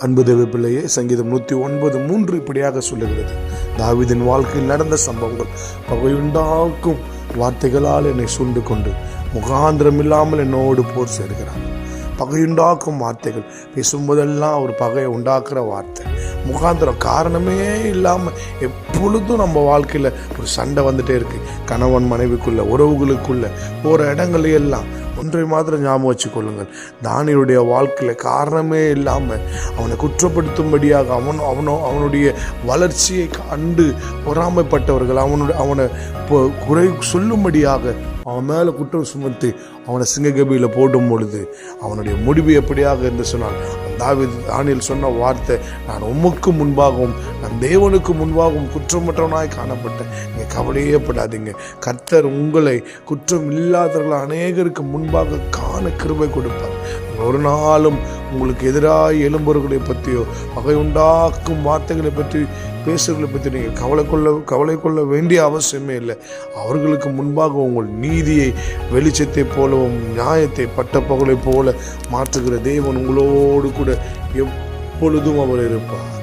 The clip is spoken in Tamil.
அன்பு தேவ பிள்ளையே சங்கீதம் நூற்றி ஒன்பது மூன்று இப்படியாக சொல்லுகிறது. தாவிதின் வாழ்க்கையில் நடந்த சம்பவங்கள் பகையுண்டாக்கும் வார்த்தைகளால் என்னை சுண்டு கொண்டு முகாந்திரம் இல்லாமல் என்னோடு போர் சேர்கிறார். பகையுண்டாக்கும் வார்த்தைகள் பேசும்போதெல்லாம் ஒரு பகையை உண்டாக்குற வார்த்தை. முகாந்திரம் காரணமே இல்லாமல் எப்பொழுதும் நம்ம வாழ்க்கையில் ஒரு சண்டை வந்துட்டே இருக்கு. கணவன் மனைவிக்குள்ள உறவுகளுக்குள்ள போகிற இடங்கள்ல எல்லாம் ஒன்றை மாத்திரம் ஞாபகம் வச்சுக்கொள்ளுங்கள். தானியனுடைய வாழ்க்கையில் காரணமே இல்லாமல் அவனை குற்றப்படுத்தும்படியாக அவன் அவனோ அவனுடைய வளர்ச்சியை கண்டு பொறாமைப்பட்டவர்கள் அவனுடைய அவனை குறை சொல்லும்படியாக அவன் மேலே குற்றம் சுமத்தி அவனை சிங்ககபியில் போடும் பொழுது அவனுடைய முடிவு எப்படியாக என்று சொன்னால் தாவீது தானியில் சொன்ன வார்த்தை நான் உமக்கு முன்பாகவும் நான் தேவனுக்கு முன்பாகவும் குற்றமற்றவனாய் காணப்பட்டேன். நீங்கள் கவலையே படாதீங்க கர்த்தர் உங்களை குற்றம் இல்லாதவர்கள் அநேகருக்கு முன்பாக காண கிருபை கொடுப்பார். ஒரு நாளும் உங்களுக்கு எதிராக எழும்பவர்களை பற்றியோ பகை உண்டாக்கும் வார்த்தைகளை பற்றி பேசுறதை பற்றி நீங்கள் கவலை கொள்ள கவலை கொள்ள வேண்டிய அவசியமே இல்லை. அவர்களுக்கு முன்பாக உங்கள் நீதியை வெளிச்சத்தை போலவும் நியாயத்தை பட்ட பகலை போல மாற்றுகிற தேவன் உங்களோடு கூட எப்பொழுதும் அவர் இருப்பார்.